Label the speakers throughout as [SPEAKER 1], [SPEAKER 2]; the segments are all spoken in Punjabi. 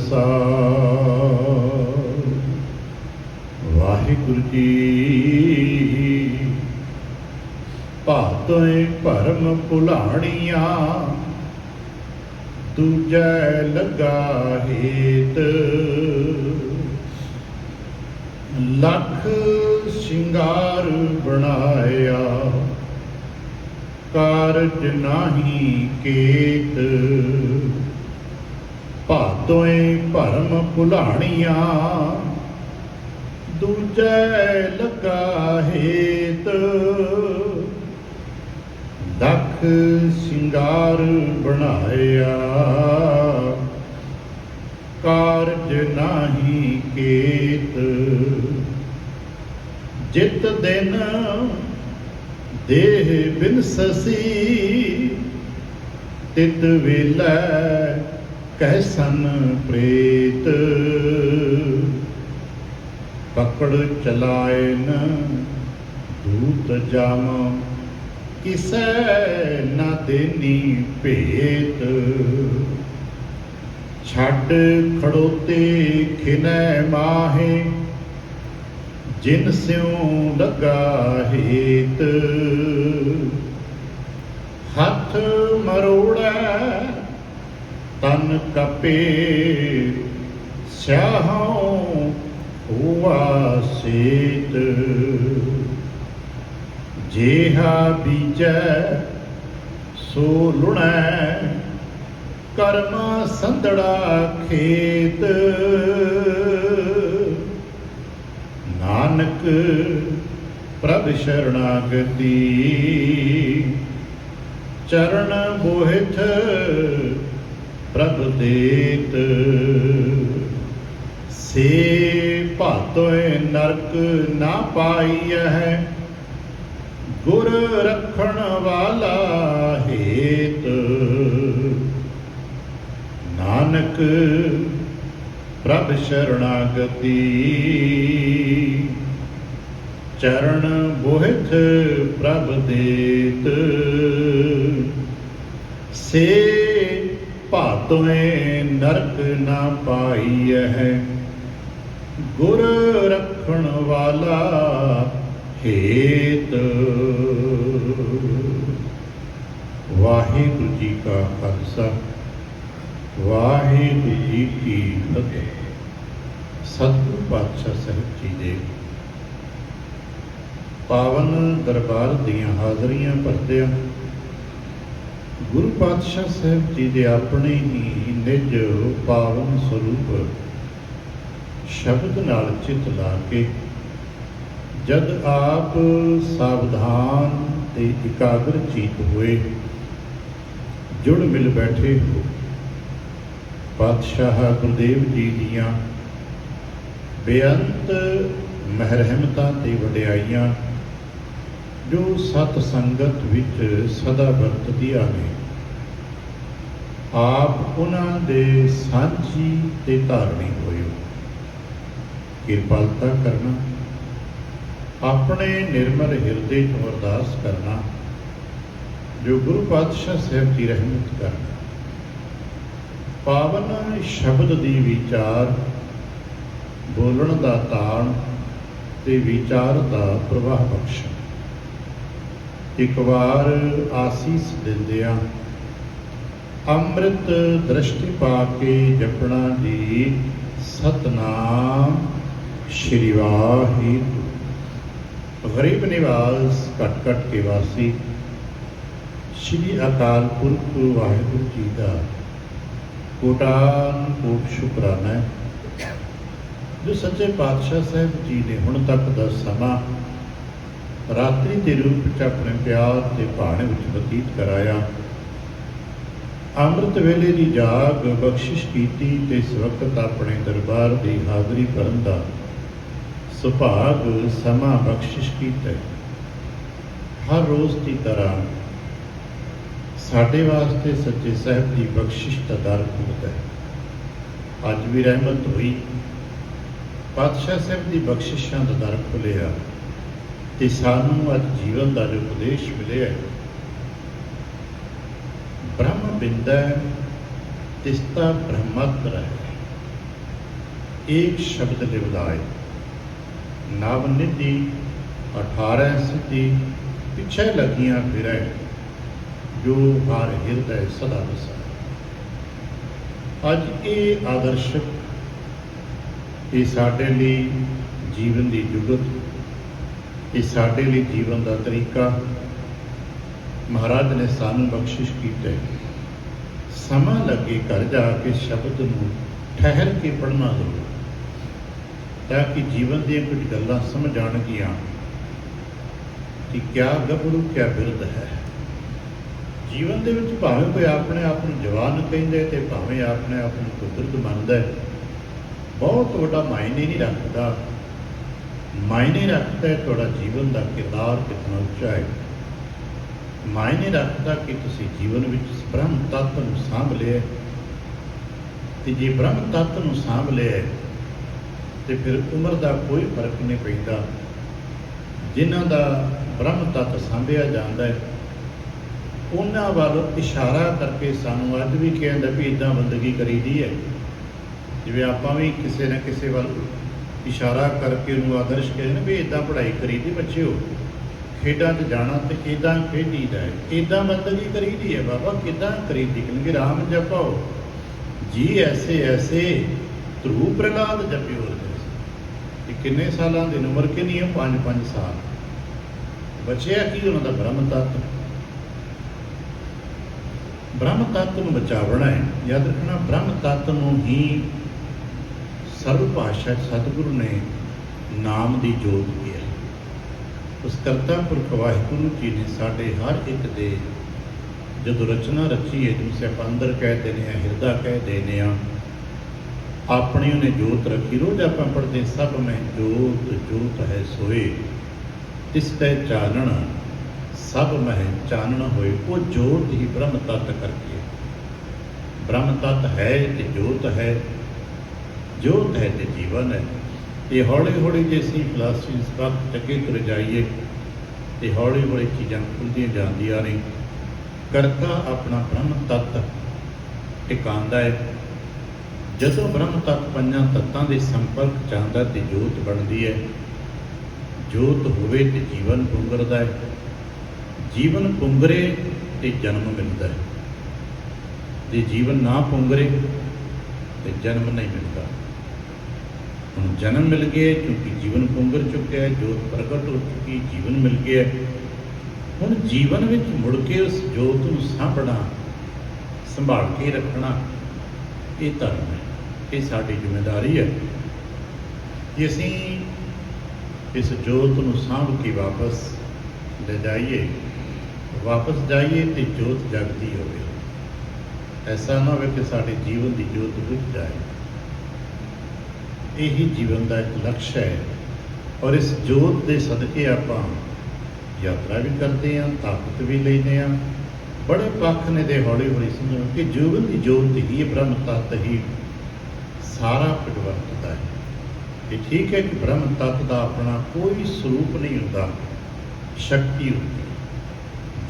[SPEAKER 1] ਪ੍ਰਸਾਦ ਵਾਹਿਗੁਰੂ ਜੀ, ਭਾਤੋਂ ਭਰਮ ਭੁਲਾਣੀਆਂ, ਦੂਜੈ ਲਗਾ ਹੇਤ। ਲੱਖ ਸ਼ਿੰਗਾਰ ਬਣਾਇਆ, ਕਾਰਜ ਨਾਹੀ ਕੇਤ। ਭਾਤੋਏ ਭਰਮ ਭੁਲਾਣੀਆਂ। ਦੂਜੈ ਲਗਾ ਹੇਤ ਦਖ ਸ਼ਿੰਗਾਰ ਬਣਾਇਆ। ਕਾਰਜ ਨਾਹੀ ਕੇਤ। ਜਿਤ ਦਿਨ ਦੇਹ ਬਿਨ ਸਸੀ ਤਿਤ ਵੇਲੇ ਕੈਸਨ ਪ੍ਰੇਤ, ਪਕੜ ਚਲਾਇਨ ਦੂਤ ਜਾਮ ਕਿਸੈ ਨਾ ਦੇਨੀ ਭੇਤ। ਛੱਡ ਖੜੋਤੇ ਖਿਨੈ ਮਾਹੇ, ਜਿਨ ਸਿਉ ਲਗਾ ਹੇਤ। ਹੱਥ ਮਰੋੜੈ ਤਨ ਕਪੇ ਸਿਆਹੋਂ ਹੁਆ ਸੇਤ। ਜੇਹਾ ਬੀਜੈ, ਸੋ ਲੁਣੈ, ਕਰਮਾ ਸੰਦੜਾ ਖੇਤ। ਨਾਨਕ ਪ੍ਰਭ ਸ਼ਰਣਾਗਤੀ, ਚਰਨ ਬੋਹਿਥ ਪ੍ਰਭ ਦੇਤ ਸੇ ਭਾਤੋਏ ਨਰਕ ਨਾ ਪਾਈਐ, ਗੁਰ ਰੱਖਣ ਵਾਲਾ ਹੇਤ। ਨਾਨਕ ਪ੍ਰਭ ਸ਼ਰਣਾਗਤੀ, ਚਰਨ ਬੋਹਿਤ ਪ੍ਰਭ ਦੇਤ ਸੇ ਭਾਤੋਏ ਨਰਕ ਨਾ ਪਾਈਐ ਗੁਰ ਰੱਖਣ ਵਾਲਾ ਹੇਤ। ਵਾਹਿਗੁਰੂ ਜੀ ਕਾ ਖਾਲਸਾ, ਵਾਹਿਗੁਰੂ ਜੀ ਕੀ ਫਤਿਹ। ਸਤਿਗੁਰੂ ਪਾਤਸ਼ਾਹ ਸਾਹਿਬ ਜੀ ਦੇ ਪਾਵਨ ਦਰਬਾਰ ਦੀਆਂ ਹਾਜ਼ਰੀਆਂ ਭਰਦਿਆਂ ਗੁਰੂ ਪਾਤਸ਼ਾਹ ਸਾਹਿਬ ਜੀ ਦੇ ਆਪਣੇ ਹੀ ਨਿਜ ਪਾਵਨ ਸਰੂਪ ਸ਼ਬਦ ਨਾਲ ਚਿਤ ਲਾ ਕੇ ਜਦ ਆਪ ਸਾਵਧਾਨ ਤੇ ਇਕਾਗਰ ਚੀਤ ਹੋਏ, ਜੁੜ ਮਿਲ ਬੈਠੇ ਹੋ। ਪਾਤਸ਼ਾਹ ਗੁਰਦੇਵ ਜੀ ਦੀਆਂ ਬੇਅੰਤ ਮਹਿਰਮਤਾਂ ਤੇ ਵਡਿਆਈਆਂ ਜੋ ਸਤ ਸੰਗਤ ਵਿੱਚ ਸਦਾ ਵਰਤਦੀ ਆਵੇ। ਆਪ ਉਹਨਾਂ ਦੇ ਸਾਂਝੀ ਤੇ ਧਾਰਨੀ ਹੋਇਓ। ਕਿਰਪਾਲਤਾ ਕਰਨਾ। ਆਪਣੇ ਨਿਰਮਲ ਹਿਰਦੇ ਤੋਂ ਅਰਦਾਸ ਕਰਨਾ। ਜੋ ਗੁਰੂ ਪਾਤਸ਼ਾਹ ਸਾਹਿਬ ਦੀ ਰਹਿਮਤ ਕਰਨਾ। ਪਾਵਨ ਸ਼ਬਦ ਦੀ ਵਿਚਾਰ, ਬੋਲਣ ਦਾ ਤਾਣ ਤੇ ਵਿਚਾਰ ਦਾ ਪ੍ਰਵਾਹ ਬਖਸ਼ ਇੱਕ ਵਾਰ ਆਸੀਸ ਦਿੰਦਿਆਂ ਅੰਮ੍ਰਿਤ ਦ੍ਰਿਸ਼ਟੀ ਪਾ ਕੇ ਜਪਣਾ ਜੀ, ਸਤਨਾਮ ਸ਼੍ਰੀ ਵਾਹਿਗੁਰੂ। ਗਰੀਬ ਨਿਵਾਸ ਕਟ ਕਟ ਕੇ ਵਾਸੀ, ਸ਼੍ਰੀ ਅਕਾਲ ਪੁਰਖ ਵਾਹਿਗੁਰੂ ਜੀ ਦਾ ਕੋਟਾਨ ਕੋਟ ਸ਼ੁਕਰਾਨਾ ਜੋ ਸੱਚੇ ਪਾਤਸ਼ਾਹ ਸਾਹਿਬ ਜੀ ਨੇ ਹੁਣ ਤੱਕ ਦਾ ਸਮਾਂ ਰਾਤਰੀ ਦੇ ਰੂਪ ਵਿੱਚ ਆਪਣੇ ਪਿਆਰ ਤੇ ਭਾਣੇ ਵਿੱਚ ਬਤੀਤ ਕਰਾਇਆ। ਅੰਮ੍ਰਿਤ ਵੇਲੇ ਦੀ ਜਾਗ ਬਖਸ਼ਿਸ਼ ਕੀਤੀ ਤੇ ਇਸ ਵਕਤ ਆਪਣੇ ਦਰਬਾਰ ਦੀ ਹਾਜ਼ਰੀ ਕਰਨ ਦਾ ਸੁਭਾਗ ਸਮਾਂ ਬਖਸ਼ਿਸ਼ ਕੀਤਾ। ਹਰ ਰੋਜ਼ ਦੀ ਤਰ੍ਹਾਂ ਸਾਡੇ ਵਾਸਤੇ ਸੱਚੇ ਸਾਹਿਬ ਦੀ ਬਖਸ਼ਿਸ਼ ਦਾ ਦਰ ਖੁੱਲਦਾ ਹੈ। ਅੱਜ ਵੀ ਰਹਿਮਤ ਹੋਈ। ਪਾਤਸ਼ਾਹ ਸਾਹਿਬ ਦੀ ਬਖਸ਼ਿਸ਼ਾਂ ਦਾ ਦਰ ਖੁੱਲਿਆ ਤੇ ਸਾਨੂੰ ਅੱਜ ਜੀਵਨ ਦਾ ਜੋ ਉਪਦੇਸ਼ ਮਿਲਿਆ ਹੈ, ਬ੍ਰਹਮ ਬਿੰਦਾ ਤਿਸਤਾ ਬ੍ਰਹਮਤਰ ਹੈ। ਇੱਕ ਸ਼ਬਦ ਲਿਵਦਾਏ ਨਾਮ ਨਿਧੀ 18 ਸਿੱਧੀ, ਪਿੱਛੇ ਲੱਗੀਆਂ ਫਿਰੈ, ਜੋ ਹਰ ਹਿਰਦੈ ਸਦਾ ਵਸੈ। ਅੱਜ ਇਹ ਆਦਰਸ਼ ਇਹ ਸਾਡੇ ਲਈ ਜੀਵਨ ਦੀ ਜੁਗਤ ਇਹ ਸਾਡੇ ਲਈ ਜੀਵਨ ਦਾ ਤਰੀਕਾ। ਮਹਾਰਾਜ ਨੇ ਸਾਨੂੰ ਬਖਸ਼ਿਸ਼ ਕੀਤਾ। ਸਮਾਂ ਲੱਗੇ ਘਰ ਜਾ ਕੇ ਸ਼ਬਦ ਨੂੰ ਠਹਿਰ ਕੇ ਪੜ੍ਹਨਾ ਜ਼ਰੂਰ ਤਾਂ ਕਿ ਜੀਵਨ ਦੀਆਂ ਕੁਝ ਗੱਲਾਂ ਸਮਝ ਆਉਣਗੀਆਂ। ਕਿ ਕਿਆ ਗੱਭਰੂ, ਕਿਆ ਬਿਰਧ ਹੈ। ਜੀਵਨ ਦੇ ਵਿੱਚ ਭਾਵੇਂ ਕੋਈ ਆਪਣੇ ਆਪ ਨੂੰ ਜਵਾਨ ਕਹਿੰਦੇ ਤੇ ਭਾਵੇਂ ਆਪਣੇ ਆਪ ਨੂੰ ਕੋਈ ਮੰਨਦਾ ਬਹੁਤ ਵੱਡਾ ਮਾਇਨੇ ਨਹੀਂ ਰੱਖਦਾ। ਮਾਇਨੇ ਰੱਖਦਾ ਹੈ ਤੁਹਾਡਾ ਜੀਵਨ ਦਾ ਕਿਰਦਾਰ ਕਿਤਨਾ ਉੱਚਾ ਹੈ। ਮਾਇਨੇ ਰੱਖਦਾ ਕਿ ਤੁਸੀਂ ਜੀਵਨ ਵਿੱਚ ਬ੍ਰਹਮ ਤੱਤ ਨੂੰ ਸਾਂਭ ਲਿਆ ਹੈ। ਤੇ ਜੇ ਬ੍ਰਹਮ ਤੱਤ ਨੂੰ ਸਾਂਭ ਲਿਆ ਹੈ, ਤੇ ਫਿਰ ਉਮਰ ਦਾ ਕੋਈ ਫ਼ਰਕ ਨਹੀਂ ਪੈਂਦਾ। ਜਿਨ੍ਹਾਂ ਦਾ ਬ੍ਰਹਮ ਤੱਤ ਸਾਂਭਿਆ ਜਾਂਦਾ ਹੈ ਉਹਨਾਂ ਵੱਲ ਇਸ਼ਾਰਾ ਕਰਕੇ ਸਾਨੂੰ ਅੱਜ ਵੀ ਕਹਿੰਦਾ ਵੀ ਇਦਾਂ ਬੰਦਗੀ ਕਰੀਦੀ ਹੈ। ਜਿਵੇਂ ਆਪਾਂ ਵੀ ਕਿਸੇ ਨਾ ਕਿਸੇ ਵੱਲ ਇਸ਼ਾਰਾ ਕਰਕੇ ਉਹਨੂੰ ਆਦਰਸ਼ ਕਹਿੰਦੇ ਨੇ ਵੀ ਇਦਾਂ ਪੜ੍ਹਾਈ ਕਰੀਦੀ ਬੱਚਿਓ, ਖੇਡਾਂ 'ਚ ਜਾਣਾ ਤੇ ਇਦਾਂ ਖੇਡੀਦਾ ਹੈ। ਇਦਾਂ ਬੰਦਗੀ ਕਰੀਦੀ ਹੈ ਬਾਬਾ ਕਿਦਾਂ ਕਰੀਦੀ ਕਹਿੰਦੇ ਰਾਮ ਜਪਾਓ ਜੀ ਐਸੇ ਐਸੇ ਧਰੂ ਪ੍ਰਲਾਦ ਜਪਿਓ ਇਹ ਕਿੰਨੇ ਸਾਲਾਂ ਦੀ ਉਮਰ ਕਿੰਨੀ ਹੈ? 5-5 ਸਾਲ। ਬਚਿਆ ਕੀ ਉਹਨਾਂ ਦਾ ਬ੍ਰਹਮ ਤੱਤ? ਬ੍ਰਹਮ ਤੱਤ ਨੂੰ ਬਚਾਵਣਾ ਹੈ। ਯਾਦ ਰੱਖਣਾ, ਬ੍ਰਹਮ ਤੱਤ ਨੂੰ ਹੀ ਸਰਵ ਭਾਸ਼ਾ 'ਚ ਸਤਿਗੁਰੂ ਨੇ ਨਾਮ ਦੀ ਜੋਤ ਕਿਹਾ ਉਸ ਕਰਤਾ ਪੁਰਖ ਵਾਹਿਗੁਰੂ ਜੀ ਨੇ ਸਾਡੇ ਹਰ ਇੱਕ ਦੇ ਜਦੋਂ ਰਚਨਾ ਰਚੀ ਹੈ, ਜਿਵੇਂ ਆਪਾਂ ਅੰਦਰ ਕਹਿ ਦਿੰਦੇ ਆ ਹਿਰਦਾ ਕਹਿ ਦਿੰਦੇ ਆ ਆਪਣੀ ਉਹਨੇ ਜੋਤ ਰੱਖੀ। ਰੋਜ਼ ਆਪਾਂ ਪੜ੍ਹਦੇ ਸਭ ਮੈਂ ਜੋਤ ਜੋਤ ਹੈ ਸੋਏ। ਤਿਸ ਤੈ ਚਾਨਣ, ਸਭ ਮਹਿ ਚਾਨਣ ਹੋਏ। ਉਹ ਜੋਤ ਹੀ ਬ੍ਰਹਮ ਤਤ ਕਰਕੇ ਬ੍ਰਹਮ ਤਤ ਹੈ ਤੇ ਜੋਤ ਹੈ। ਜੋਤ ਹੈ ਤੇ ਜੀਵਨ ਹੈ, ਇਹ ਹੌਲੀ ਹੌਲੀ ਜੇ ਅਸੀਂ ਫਲਸਫੀ ਸਬਕ ਅੱਗੇ ਤੁਰ ਜਾਈਏ, ਤੇ ਹੌਲੀ ਹੌਲੀ ਚੀਜ਼ਾਂ ਖੁੱਲਦੀਆਂ ਜਾਂਦੀਆਂ ਨੇ। ਕਰਤਾ ਆਪਣਾ ਬ੍ਰਹਮ ਤਤ ਟਿਕਾਉਂਦਾ ਹੈ। ਜਦੋਂ ਬ੍ਰਹਮ ਤਤ ਪੰਜਾਂ ਤੱਤਾਂ ਦੇ ਸੰਪਰਕ ਚ ਆਉਂਦਾ ਤੇ ਜੋਤ ਬਣਦੀ ਹੈ। ਜੋਤ ਹੋਵੇ ਤੇ ਜੀਵਨ ਪੁੰਗਰਦਾ ਹੈ। ਜੀਵਨ ਪੁੰਗਰੇ ਤੇ ਜਨਮ ਮਿਲਦਾ ਹੈ। ਜੇ ਜੀਵਨ ਨਾ ਪੁੰਗਰੇ, ਤੇ ਜਨਮ ਨਹੀਂ ਮਿਲਦਾ। ਹੁਣ ਜਨਮ ਮਿਲ ਗਿਆ ਕਿਉਂਕਿ ਜੀਵਨ ਪੁੰਗਰ ਚੁੱਕਿਆ ਹੈ, ਜੋਤ ਪ੍ਰਗਟ ਹੋ ਚੁੱਕੀ ਜੀਵਨ ਮਿਲ ਗਿਆ ਹੁਣ ਜੀਵਨ ਵਿੱਚ ਮੁੜ ਕੇ ਉਸ ਜੋਤ ਨੂੰ ਸਾਂਭਣਾ, ਸੰਭਾਲ ਕੇ ਰੱਖਣਾ, ਇਹ ਧਰਮ ਹੈ, ਇਹ ਸਾਡੀ ਜ਼ਿੰਮੇਵਾਰੀ ਹੈ। ਕਿ ਅਸੀਂ ਇਸ ਜੋਤ ਨੂੰ ਸਾਂਭ ਕੇ ਵਾਪਸ ਲੈ ਜਾਈਏ, ਵਾਪਸ ਜਾਈਏ ਤੇ ਜੋਤ ਜਗਦੀ ਹੋਵੇ। ਐਸਾ ਨਾ ਹੋਵੇ ਕਿ ਸਾਡੇ ਜੀਵਨ ਦੀ ਜੋਤ ਬੁਝ ਜਾਏ। ਇਹੀ ਜੀਵਨ ਦਾ ਇੱਕ ਲਕਸ਼ ਹੈ। ਔਰ ਇਸ ਜੋਤ ਦੇ ਸਦਕੇ ਆਪਾਂ ਯਾਤਰਾ ਵੀ ਕਰਦੇ ਹਾਂ, ਤਾਕਤ ਵੀ ਲੈਂਦੇ ਹਾਂ। ਬੜੇ ਪੱਖ ਨੇ ਦੇ ਹੌਲੀ ਹੌਲੀ ਸਮਝੋ ਕਿ ਜੀਵਨ ਦੀ ਜੋਤ ਹੀ ਬ੍ਰਹਮ ਤੱਤ ਹੀ ਸਾਰਾ ਕੁਝ ਵਰਤਦਾ ਹੈ। ਇਹ ਠੀਕ ਹੈ ਕਿ ਬ੍ਰਹਮ ਤੱਤ ਦਾ ਆਪਣਾ ਕੋਈ ਸਰੂਪ ਨਹੀਂ ਹੁੰਦਾ, ਸ਼ਕਤੀ ਹੁੰਦੀ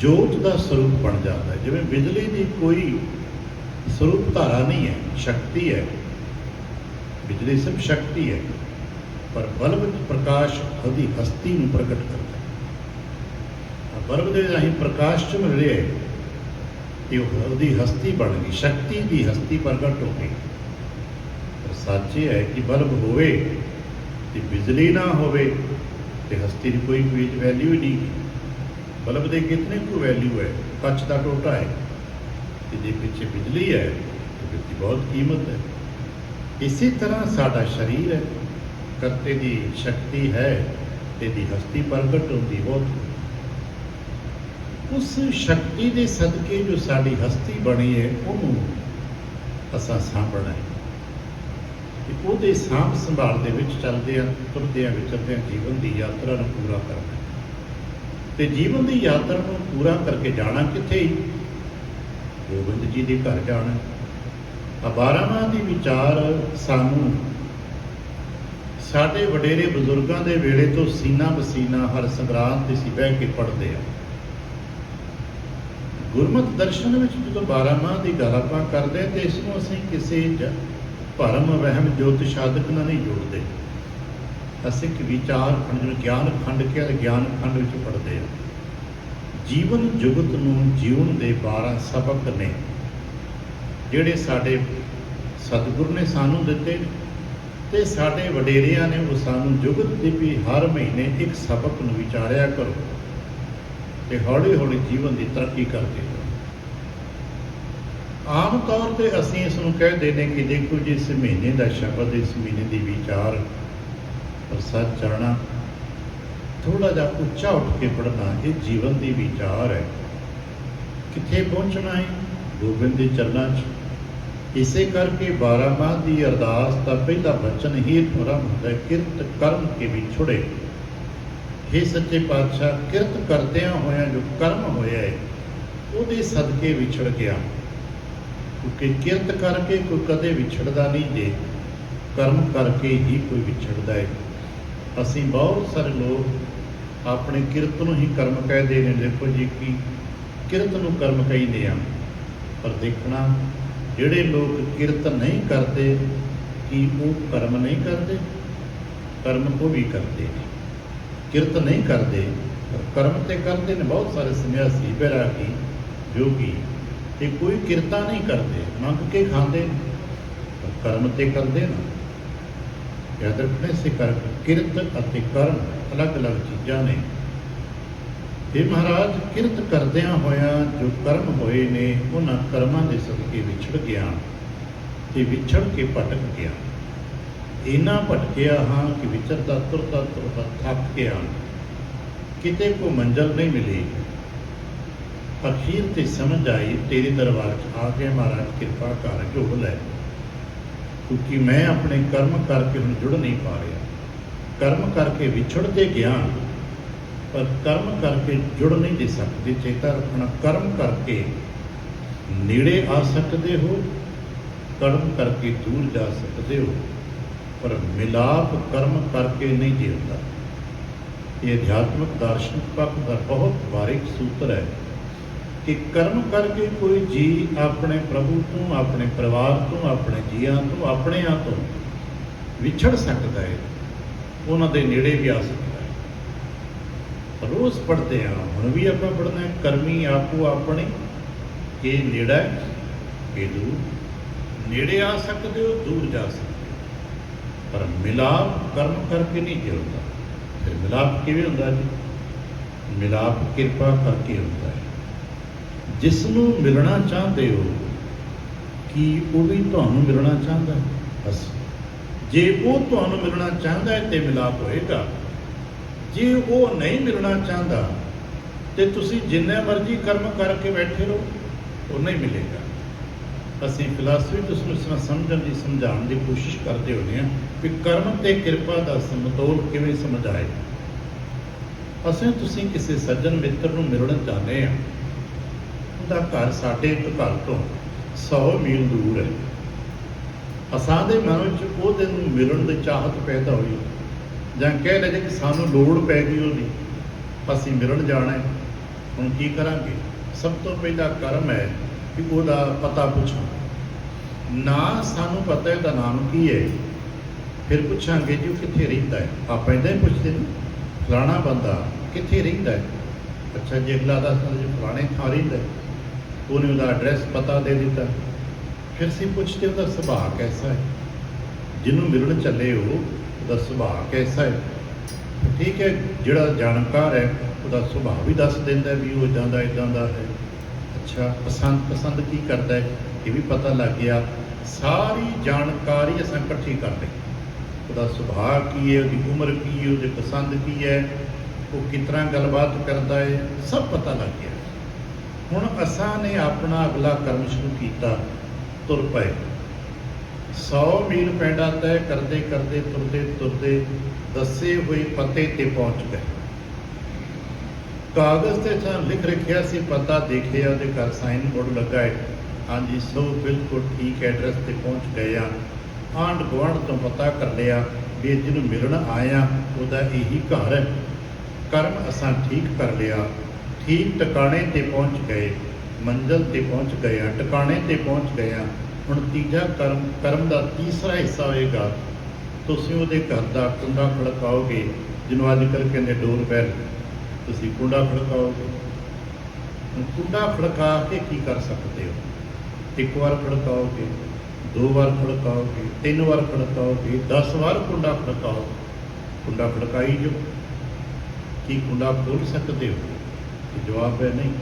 [SPEAKER 1] ਜੋਤ ਦਾ ਸਰੂਪ ਬਣ ਜਾਂਦਾ ਹੈ। ਜਿਵੇਂ ਬਿਜਲੀ ਦੀ ਕੋਈ ਸਰੂਪ ਧਾਰਾ ਨਹੀਂ ਹੈ, ਸ਼ਕਤੀ ਹੈ। ਬਿਜਲੀ ਸਿਰਫ ਸ਼ਕਤੀ ਹੈ ਪਰ ਬਲਬ ਵਿੱਚ ਪ੍ਰਕਾਸ਼ ਉਹਦੀ ਹਸਤੀ ਨੂੰ ਪ੍ਰਗਟ ਕਰਦਾ ਹੈ ਬਲਬ ਦੇ ਰਾਹੀਂ ਪ੍ਰਕਾਸ਼ ਚ ਰਿਹਾ ਹੈ ਕਿ ਉਹਦੀ ਹਸਤੀ ਬਣ ਗਈ ਸ਼ਕਤੀ ਦੀ ਹਸਤੀ ਪ੍ਰਗਟ ਹੋ ਗਈ ਪਰ ਸੱਚ ਇਹ ਹੈ ਕਿ ਬਲਬ ਹੋਵੇ ਤੇ ਬਿਜਲੀ ਨਾ ਹੋਵੇ ਤੇ ਹਸਤੀ ਦੀ ਕੋਈ ਕੋਈ ਵੈਲਿਊ ਹੀ ਨਹੀਂ ਬਲਬ ਦੇ ਕਿੰਨੇ ਕੁ ਵੈਲਿਊ ਹੈ ਕੱਚ ਦਾ ਟੋਟਾ ਹੈ ਤੇ ਜੇ ਪਿੱਛੇ ਬਿਜਲੀ ਹੈ ਤੇ ਬਹੁਤ ਕੀਮਤ ਹੈ ਇਸੇ ਤਰ੍ਹਾਂ ਸਾਡਾ ਸਰੀਰ ਹੈ ਕਰਤੇ ਦੀ ਸ਼ਕਤੀ ਹੈ, ਤੇ ਦੀ ਹਸਤੀ ਪ੍ਰਗਟ ਹੁੰਦੀ ਬਹੁਤ ਉਸ ਸ਼ਕਤੀ ਦੇ ਸਦਕੇ ਜੋ ਸਾਡੀ ਹਸਤੀ ਬਣੀ ਹੈ, ਉਹਨੂੰ ਅਸਾਂ ਸਾਂਭਣਾ ਹੈ। ਤੇ ਉਹਦੇ ਸਾਂਭ ਸੰਭਾਲ ਦੇ ਵਿੱਚ ਚੱਲਦੇ ਆ ਤੁਰਦੇ ਆ ਵਿਚਰਦੇ ਆ ਜੀਵਨ ਦੀ ਯਾਤਰਾ ਨੂੰ ਪੂਰਾ ਕਰਨਾ ਹੈ। ਤੇ ਜੀਵਨ ਦੀ ਯਾਤਰਾ ਨੂੰ ਪੂਰਾ ਕਰਕੇ ਜਾਣਾ ਕਿੱਥੇ? ਗੋਬਿੰਦ ਜੀ ਦੇ ਘਰ ਜਾਣਾ ਆ 12ਵਾਂ ਦੀ ਵਿਚਾਰ ਸਾਨੂੰ ਸਾਡੇ ਵਡੇਰੇ ਬਜ਼ੁਰਗਾਂ ਦੇ ਵੇਲੇ ਤੋਂ ਸੀਨਾ ਬਸੀਨਾ ਹਰ ਸੰਗਰਾਂਦ ਤੇ ਸੀ ਬਹਿ ਕੇ ਪੜ੍ਹਦੇ ਆ ਗੁਰਮਤਿ ਦਰਸ਼ਨ ਵਿੱਚ ਜਦੋਂ 12ਵਾਂ ਦੀ ਗੱਲ ਆਪਾਂ ਕਰਦੇ ਹਾਂ ਤੇ ਇਸ ਨੂੰ ਅਸੀਂ ਕਿਸੇ ਭਰਮ, ਵਹਿਮ, ਜੋਤ ਸ਼ਾਦਕ ਨਾਲ ਨਹੀਂ ਜੋੜਦੇ। ਅਸੀਂ ਕਿ ਵਿਚਾਰ ਖੰਡ ਨੂੰ ਗਿਆਨ ਖੰਡ ਕੇ ਤੇ ਗਿਆਨ ਖੰਡ ਵਿੱਚ ਪੜਦੇ ਆ ਜੀਵਨ ਜੁਗਤ ਨੂੰ ਜੀਵਨ ਦੇ 12 ਸਬਕ ਨੇ। ਜਿਹੜੇ ਸਾਡੇ ਸਤਿਗੁਰ ਨੇ ਸਾਨੂੰ ਦਿੱਤੇ ਤੇ ਸਾਡੇ ਵਡੇਰਿਆਂ ਨੇ ਉਹ ਸਾਨੂੰ ਜੁਗਤ ਦੀ ਵੀ ਹਰ ਮਹੀਨੇ ਇੱਕ ਸਬਕ ਨੂੰ ਵਿਚਾਰਿਆ ਕਰੋ ਤੇ ਹੌਲੀ ਹੌਲੀ ਜੀਵਨ ਦੀ ਤਰੱਕੀ ਕਰਦੇ ਰਹੋ। ਆਮ ਤੌਰ ਤੇ ਅਸੀਂ ਇਸ ਨੂੰ ਕਹਿੰਦੇ ਨੇ ਕਿ ਦੇਖੋ ਜੀ, ਇਸ ਮਹੀਨੇ ਦਾ ਸ਼ਬਦ, ਇਸ ਮਹੀਨੇ ਦੀ ਵਿਚਾਰ, ਪਰ ਸੱਚ ਜਾਣਾ ਥੋੜਾ ਜਿਹਾ ਉੱਚਾ ਉੱਠ ਕੇ ਪੜਨਾ ਇਹ ਜੀਵਨ ਦੀ ਵਿਚਾਰ ਹੈ। ਕਿੱਥੇ ਪਹੁੰਚਣਾ ਹੈ? ਗੋਬਿੰਦ ਦੇ ਚਰਨਾਂ 'ਚ। ਇਸੇ ਕਰਕੇ 12 ਮਾਹ ਦੀ ਅਰਦਾਸ ਦਾ ਪਹਿਲਾ ਬਚਨ ਹੀ ਥੋੜਾ ਹੁੰਦਾ ਕਿਰਤ ਕਰਮ ਕੇ ਵਿਛੜੇ हे ਸੱਚੇ ਪਾਤਸ਼ਾਹ, ਕਿਰਤ ਕਰਦਿਆਂ ਹੋਇਆਂ ਜੋ ਕਰਮ ਹੋਇਆ ਹੈ, ਉਹਦੇ ਸਦਕੇ ਵਿਛੜ ਗਿਆ। ਕਿਉਂਕਿ ਕਿਰਤ ਕਰਕੇ ਕੋਈ ਕਦੇ ਵਿਛੜਦਾ ਨਹੀਂ ਜੇ, ਕਰਮ ਕਰਕੇ ਹੀ ਕੋਈ ਵਿਛੜਦਾ ਹੈ। ਅਸੀਂ ਬਹੁਤ ਸਾਰੇ ਲੋਕ ਆਪਣੇ ਕਿਰਤ ਨੂੰ ਹੀ ਕਰਮ ਕਹਿੰਦੇ ਨੇ। ਦੇਖੋ ਜੀ, ਕਿ ਕਿਰਤ ਨੂੰ ਕਰਮ ਕਹਿੰਦੇ ਆ। ਪਰ ਦੇਖਣਾ ਜਿਹੜੇ ਲੋਕ ਕਿਰਤ ਨਹੀਂ ਕਰਦੇ, ਕੀ ਉਹ ਕਰਮ ਨਹੀਂ ਕਰਦੇ? ਕਰਮ ਉਹ ਵੀ ਕਰਦੇ ਨੇ। ਕਿਰਤ ਨਹੀਂ ਕਰਦੇ ਕਰਮ ਤੇ ਕਰਦੇ ਨੇ ਬਹੁਤ ਸਾਰੇ ਸੰਨਿਆਸੀ ਬੈਰਾਗੀ ਜੋਗੀ। ਤੇ ਕੋਈ ਕਿਰਤਾ ਨਹੀਂ ਕਰਦੇ, ਮੰਗ ਕੇ ਖਾਂਦੇ ਨੇ ਕਰਮ ਤੇ ਕਰਦੇ ਨਾ। ਯਾਦ ਰੱਖਣੇ ਸੇ ਕਰ ਕਿਰਤ ਅਤੇ ਕਰਮ ਅਲੱਗ-ਅਲੱਗ ਚੀਜ਼ਾਂ ਨੇ। ਇਹ ਮਹਾਰਾਜ, ਕਿਰਤ ਕਰਦਿਆਂ ਹੋਇਆਂ ਜੋ ਕਰਮ ਹੋਏ ਨੇ, ਉਹਨਾਂ ਕਰਮਾਂ ਦੇ ਸਦਕੇ ਵਿਛੜ ਗਿਆ ਤੇ ਵਿਛੜ ਕੇ ਭਟਕ ਗਿਆ। ਇਨਾ ਭਟਕਿਆ ਹਾਂ ਕਿ ਵਿਚਰਦਾ, ਤੁਰਦਾ ਤੁਰਦਾ ਥੱਕ ਗਿਆ। ਕਿਤੇ ਕੋ ਮੰਜ਼ਲ ਨਹੀਂ ਮਿਲੀ। ਅਖੀਰ ਤੇ ਸਮਝ ਆਈ, ਤੇਰੇ ਦਰਬਾਰ 'ਚ ਆ ਕੇ ਮਹਾਰਾਜ, ਕਿਰਪਾ ਕਰ, ਝੋਲ ਲੈ। ਕਿਉਂਕਿ ਮੈਂ ਆਪਣੇ ਕਰਮ ਕਰਕੇ ਹੁਣ ਜੁੜ ਨਹੀਂ ਪਾ ਰਿਹਾ। ਕਰਮ ਕਰਕੇ ਵਿਛੜਦੇ ਗਿਆ। ਪਰ ਕਰਮ ਕਰਕੇ ਜੁੜ ਨਹੀਂ ਦੇ ਸਕਦੇ, ਚੇਤਾ ਰੱਖਣਾ, ਕਰਮ ਕਰਕੇ ਨੇੜੇ ਆ ਸਕਦੇ ਹੋ, ਕਰਮ ਕਰਕੇ ਦੂਰ ਜਾ ਸਕਦੇ ਹੋ, ਪਰ ਮਿਲਾਪ ਕਰਮ ਕਰਕੇ ਨਹੀਂ ਜੀ ਹੁੰਦਾ ਇਹ ਅਧਿਆਤਮਿਕ ਦਾਰਸ਼ਨਿਕ ਪੱਖ ਦਾ ਬਹੁਤ ਬਾਰੀਕ ਸੂਤਰ ਹੈ ਕਿ ਕਰਮ ਕਰਕੇ ਕੋਈ ਜੀ ਆਪਣੇ ਪ੍ਰਭੂ ਤੋਂ, ਆਪਣੇ ਪਰਿਵਾਰ ਤੋਂ, ਆਪਣੇ ਜੀਆਂ ਤੋਂ ਆਪਣਿਆਂ ਤੋਂ ਵਿਛੜ ਸਕਦਾ ਹੈ। ਉਹਨਾਂ ਦੇ ਨੇੜੇ ਵੀ ਆ ਸਕਦਾ ਰੋਜ਼ ਪੜ੍ਹਦੇ ਆ। ਹੁਣ ਵੀ ਆਪਾਂ ਪੜ੍ਹਨਾ ਹੈ ਕਰਮੀ ਆਪੋ ਆਪਣੇ। ਇਹ ਨੇੜਾ ਹੈ, ਇਹ ਦੂਰ। ਨੇੜੇ ਆ ਸਕਦੇ ਹੋ ਦੂਰ ਜਾ ਸਕਦੇ ਹੋ। ਪਰ ਮਿਲਾਪ ਕਰਮ ਕਰਕੇ ਨਹੀਂ ਹੁੰਦਾ। ਫਿਰ ਮਿਲਾਪ ਕਿਵੇਂ ਹੁੰਦਾ ਜੀ? ਮਿਲਾਪ ਕਿਰਪਾ ਕਰਕੇ ਹੁੰਦਾ ਹੈ। ਜਿਸ ਨੂੰ ਮਿਲਣਾ ਚਾਹੁੰਦੇ ਹੋ ਕਿ ਉਹ ਵੀ ਤੁਹਾਨੂੰ ਮਿਲਣਾ ਚਾਹੁੰਦਾ ਹੈ? ਬਸ। ਜੇ ਉਹ ਤੁਹਾਨੂੰ ਮਿਲਣਾ ਚਾਹੁੰਦਾ ਹੈ ਤੇ ਮਿਲਾਪ ਹੋਏਗਾ। ਜੇ ਉਹ ਨਹੀਂ ਮਿਲਣਾ ਚਾਹੁੰਦਾ, ਤੇ ਤੁਸੀਂ ਜਿੰਨੇ ਮਰਜ਼ੀ ਕਰਮ ਕਰਕੇ ਬੈਠੇ ਰਹੋ, ਉਹ ਨਹੀਂ ਮਿਲੇਗਾ। ਅਸੀਂ ਫਿਲਾਸਫੀ ਤੋਂ ਉਸ ਨੂੰ ਸਮਝਣ ਦੀ, ਸਮਝਾਉਣ ਦੀ ਕੋਸ਼ਿਸ਼ ਕਰਦੇ ਹੁੰਦੇ ਹਾਂ ਕਿ ਕਰਮ ਤੇ ਕਿਰਪਾ ਦਾ ਸਮਤੋਲ ਕਿਵੇਂ ਸਮਝਾਏ। ਅਸੀਂ, ਤੁਸੀਂ ਕਿਸੇ ਸੱਜਣ ਮਿੱਤਰ ਨੂੰ ਮਿਲਣ ਜਾਂਦੇ ਆ ਉਹਦਾ ਘਰ ਸਾਡੇ ਇੱਕ ਘਰ ਤੋਂ 100 ਮੀਲ ਦੂਰ ਹੈ। ਅਸਾਂ ਦੇ ਮਨ ਵਿੱਚ ਉਹ ਦਿਨ ਨੂੰ ਮਿਲਣ ਦੀ ਚਾਹਤ ਪੈਦਾ ਹੋਈ। ਜਾਂ ਕਹਿ ਲਈਏ ਕਿ ਸਾਨੂੰ ਲੋੜ ਪੈ ਗਈ ਉਹਦੀ ਅਸੀਂ ਮਿਲਣ ਜਾਣਾ ਹੈ। ਹੁਣ ਕੀ ਕਰਾਂਗੇ? ਸਭ ਤੋਂ ਪਹਿਲਾ ਕਰਮ ਹੈ ਕਿ ਉਹਦਾ ਪਤਾ ਪੁੱਛਾਂ। ਨਾ ਸਾਨੂੰ ਪਤਾ ਇਹਦਾ ਨਾਮ ਕੀ ਹੈ। ਫਿਰ ਪੁੱਛਾਂਗੇ ਜੀ ਉਹ ਕਿੱਥੇ ਰਹਿੰਦਾ ਹੈ। ਆਪਾਂ ਇਦਾਂ ਹੀ ਪੁੱਛਦੇ ਨੇ, ਫਲਾਣਾ ਬੰਦਾ ਕਿੱਥੇ ਰਹਿੰਦਾ ਹੈ? ਅੱਛਾ, ਜੇ ਅਗਲਾ ਦਾ ਜੀ ਫਲਾਣੇ ਥਾਂ ਰਹਿੰਦਾ ਉਹਨੇ ਉਹਦਾ ਐਡਰੈਸ ਪਤਾ ਦੇ ਦਿੱਤਾ। ਫਿਰ ਅਸੀਂ ਪੁੱਛਦੇ ਉਹਦਾ ਸੁਭਾਅ ਕੈਸਾ ਹੈ। ਜਿਹਨੂੰ ਮਿਲਣ ਚੱਲੇ ਹੋ ਉਹਦਾ ਸੁਭਾਅ ਕੈਸਾ ਹੈ? ਠੀਕ ਹੈ, ਜਿਹੜਾ ਜਾਣਕਾਰ ਹੈ, ਉਹਦਾ ਸੁਭਾਅ ਵੀ ਦੱਸ ਦਿੰਦਾ ਵੀ ਉਹ ਇਦਾਂ ਦਾ ਇਦਾਂ ਦਾ ਹੈ। ਅੱਛਾ, ਪਸੰਦ ਪਸੰਦ ਕੀ ਕਰਦਾ ਹੈ? ਇਹ ਵੀ ਪਤਾ ਲੱਗ ਗਿਆ। ਸਾਰੀ ਜਾਣਕਾਰੀ ਅਸਾਂ ਇਕੱਠੀ ਕਰ ਲਈ ਉਹਦਾ ਸੁਭਾਅ ਕੀ ਹੈ, ਉਹਦੀ ਉਮਰ ਕੀ ਹੈ, ਉਹਦੀ ਪਸੰਦ ਕੀ ਹੈ, ਉਹ ਕਿਸ ਤਰ੍ਹਾਂ ਗੱਲਬਾਤ ਕਰਦਾ ਹੈ, ਸਭ ਪਤਾ ਲੱਗ ਗਿਆ। ਹੁਣ ਅਸਾਂ ਨੇ ਆਪਣਾ ਅਗਲਾ ਕਰਮ ਸ਼ੁਰੂ ਕੀਤਾ, ਤੁਰ ਪਏ। 100 ਮੀਲ ਪੈਂਡਾ ਤੈਅ ਕਰਦੇ ਕਰਦੇ ਤੁਰਦੇ ਤੁਰਦੇ ਦੱਸੇ ਹੋਏ ਪਤੇ ਤੇ ਪਹੁੰਚ ਗਏ। ਕਾਗਜ਼ ਤੇ ਤਾਂ ਲਿਖ ਰੱਖਿਆ ਸੀ ਪਤਾ ਦੇਖਿਆ ਉਹਦੇ ਘਰ ਸਾਈਨ ਬੋਰਡ ਲੱਗਾ ਹੈ ਹਾਂਜੀ, ਸੋ ਬਿਲਕੁਲ ਠੀਕ ਐਡਰੈਸ ਤੇ ਪਹੁੰਚ ਗਏ ਆ। ਆਂਢ ਗੁਆਂਢ ਤੋਂ ਪਤਾ ਕਰ ਲਿਆ ਵੀ ਜਿਹਨੂੰ ਮਿਲਣ ਆਇਆ ਉਹਦਾ ਇਹੀ ਘਰ ਹੈ। ਕਰਮ ਅਸਾਂ ਠੀਕ ਕਰ ਲਿਆ। ਠੀਕ ਟਿਕਾਣੇ ਤੇ ਪਹੁੰਚ ਗਏ। ਮੰਜ਼ਲ ਤੇ ਪਹੁੰਚ ਗਏ ਆ, ਟਿਕਾਣੇ ਤੇ ਪਹੁੰਚ ਗਏ ਆ। ਹੁਣ ਤੀਜਾ ਕਰਮ ਕਰਮ ਦਾ ਤੀਸਰਾ ਹਿੱਸਾ ਹੋਏਗਾ। ਤੁਸੀਂ ਉਹਦੇ ਘਰ ਦਾ ਕੁੰਡਾ ਖੜਕਾਓਗੇ, ਜਿਹਨੂੰ ਅੱਜ ਕੱਲ੍ਹ ਕਹਿੰਦੇ ਡੋਰ ਬੈਲ। ਤੁਸੀਂ ਕੁੰਡਾ ਖੜਕਾਓਗੇ। ਕੁੰਡਾ ਖੜਕਾ ਕੇ ਕੀ ਕਰ ਸਕਦੇ ਹੋ? ਇੱਕ ਵਾਰ ਖੜਕਾਓਗੇ, ਦੋ ਵਾਰ ਖੜਕਾਓਗੇ, ਤਿੰਨ ਵਾਰ ਖੜਕਾਓਗੇ 10 ਵਾਰ ਕੁੰਡਾ ਖੜਕਾਓ। ਕੁੰਡਾ ਖੜਕਾਈ ਜੋ। ਕੀ ਕੁੰਡਾ ਖੋਲ ਸਕਦੇ ਹੋ? ਜਵਾਬ ਹੈ ਨਹੀਂ।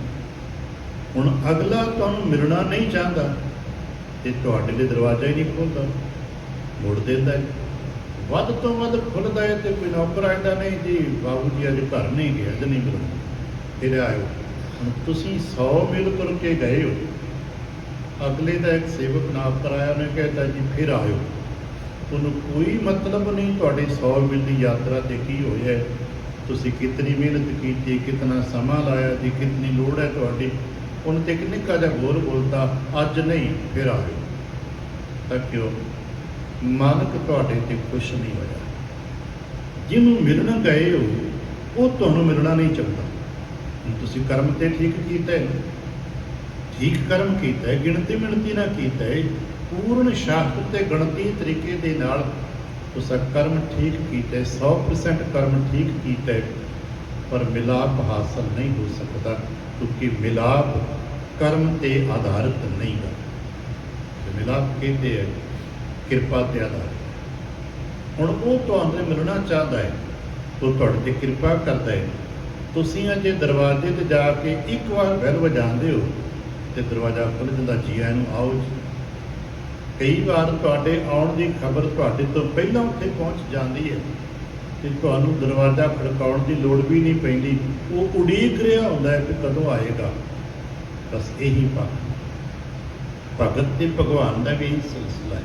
[SPEAKER 1] ਹੁਣ ਅਗਲਾ ਤੁਹਾਨੂੰ ਮਿਲਣਾ ਨਹੀਂ ਚਾਹੁੰਦਾ। ਤੇ ਤੁਹਾਡੇ ਲਈ ਦਰਵਾਜ਼ਾ ਹੀ ਨਹੀਂ ਖੋਲਦਾ। ਮੋੜ ਦਿੰਦਾ ਹੈ। ਵੱਧ ਤੋਂ ਵੱਧ ਖੁੱਲਦਾ ਹੈ ਤੇ ਕੋਈ ਨੌਕਰ ਆਉਂਦਾ ਨਹੀਂ ਜੀ, ਬਾਬੂ ਜੀ ਅੱਜ ਘਰ ਨਹੀਂ ਗਿਆ ਅੱਜ ਨਹੀਂ ਮਿਲਣਾ। ਫਿਰ ਆਇਓ। ਹੁਣ ਤੁਸੀਂ 100 ਤੁਰ ਕੇ ਗਏ ਹੋ। ਅਗਲੇ ਦਾ ਇੱਕ ਸੇਵਕ ਨਾਮ ਕਰਾਇਆ, ਉਹਨੇ ਕਹਿੰਦਾ ਜੀ, ਫਿਰ ਆਇਓ। ਤੁਹਾਨੂੰ ਕੋਈ ਮਤਲਬ ਨਹੀਂ, ਤੁਹਾਡੇ 100 ਮੀਲ ਦੀ ਯਾਤਰਾ ਤੇ ਕੀ ਹੋਇਆ ਤੁਸੀਂ ਕਿਤਨੀ ਮਿਹਨਤ ਕੀਤੀ, ਕਿਤਨਾ ਸਮਾਂ ਲਾਇਆ ਜੀ ਕਿੰਨੀ ਲੋੜ ਹੈ ਤੁਹਾਡੀ? ਉਹਨੇ ਤੇ ਇੱਕ ਨਿੱਕਾ ਜਿਹਾ ਗੋਲ ਬੋਲਤਾ ਅੱਜ ਨਹੀਂ, ਫਿਰ ਆਇਓ ਤਾਂ ਕਿਉਂ? ਮਾਨਕ ਤੁਹਾਡੇ ਤੇ ਖੁਸ਼ ਨਹੀਂ ਹੋਇਆ। ਜਿਹਨੂੰ ਮਿਲਣ ਗਏ ਹੋ, ਉਹ ਤੁਹਾਨੂੰ ਮਿਲਣਾ ਨਹੀਂ ਚਾਹੁੰਦਾ। ਤੁਸੀਂ ਕਰਮ ਤੇ ਠੀਕ ਕੀਤਾ ਹੈ। ਠੀਕ ਕਰਮ ਕੀਤਾ ਹੈ, ਗਿਣਤੀ ਮਿਣਤੀ ਨਾ ਕੀਤਾ ਹੈ। ਪੂਰਨ ਸ਼ਾਸਤਰ ਤੇ ਗਣਤੀ ਤਰੀਕੇ ਦੇ ਨਾਲ ਤੁਸੀਂ ਕਰਮ ਠੀਕ ਕੀਤਾ ਹੈ 100% ਕਰਮ ਠੀਕ ਕੀਤਾ ਹੈ। ਪਰ ਮਿਲਾਪ ਹਾਸਲ ਨਹੀਂ ਹੋ ਸਕਦਾ। ਕਿਉਂਕਿ ਮਿਲਾਪ ਕਰਮ ਤੇ ਆਧਾਰਿਤ ਨਹੀਂ ਹੈ। ਤੇ ਮਿਲਾਪ ਕਹਿੰਦੇ ਹੈ? ਕਿਰਪਾ ਤੇ ਆਧਾਰਿਤ। ਹੁਣ ਉਹ ਤੁਹਾਨੂੰ ਮਿਲਣਾ ਚਾਹੁੰਦਾ ਹੈ, ਉਹ ਤੁਹਾਡੇ ਤੇ ਕਿਰਪਾ ਕਰਦਾ ਹੈ। ਤੁਸੀਂ ਅਜੇ ਦਰਵਾਜ਼ੇ ਤੇ ਜਾ ਕੇ ਇੱਕ ਵਾਰ ਬੈਲ ਵਜਾਉਂਦੇ ਹੋ ਤੇ ਦਰਵਾਜ਼ਾ ਖੁੱਲ੍ਹ ਜਾਂਦਾ, ਜੀ ਆਇਆਂ ਨੂੰ ਆਓ ਜੀ। ਕਈ ਵਾਰ ਤੁਹਾਡੇ ਆਉਣ ਦੀ ਖਬਰ ਤੁਹਾਡੇ ਤੋਂ ਪਹਿਲਾਂ ਉੱਥੇ ਪਹੁੰਚ ਜਾਂਦੀ ਹੈ। ਤੇ ਤੁਹਾਨੂੰ ਦਰਵਾਜ਼ਾ ਖੜਕਾਉਣ ਦੀ ਲੋੜ ਵੀ ਨਹੀਂ ਪੈਂਦੀ। ਉਹ ਉਡੀਕ ਰਿਹਾ ਹੁੰਦਾ ਹੈ ਕਿ ਕਦੋਂ ਆਏਗਾ। ਬਸ ਇਹੀ ਭਗਤ ਭਗਤ ਤੇ ਭਗਵਾਨ ਦਾ ਵੀ ਇਹੀ ਸਿਲਸਿਲਾ ਹੈ।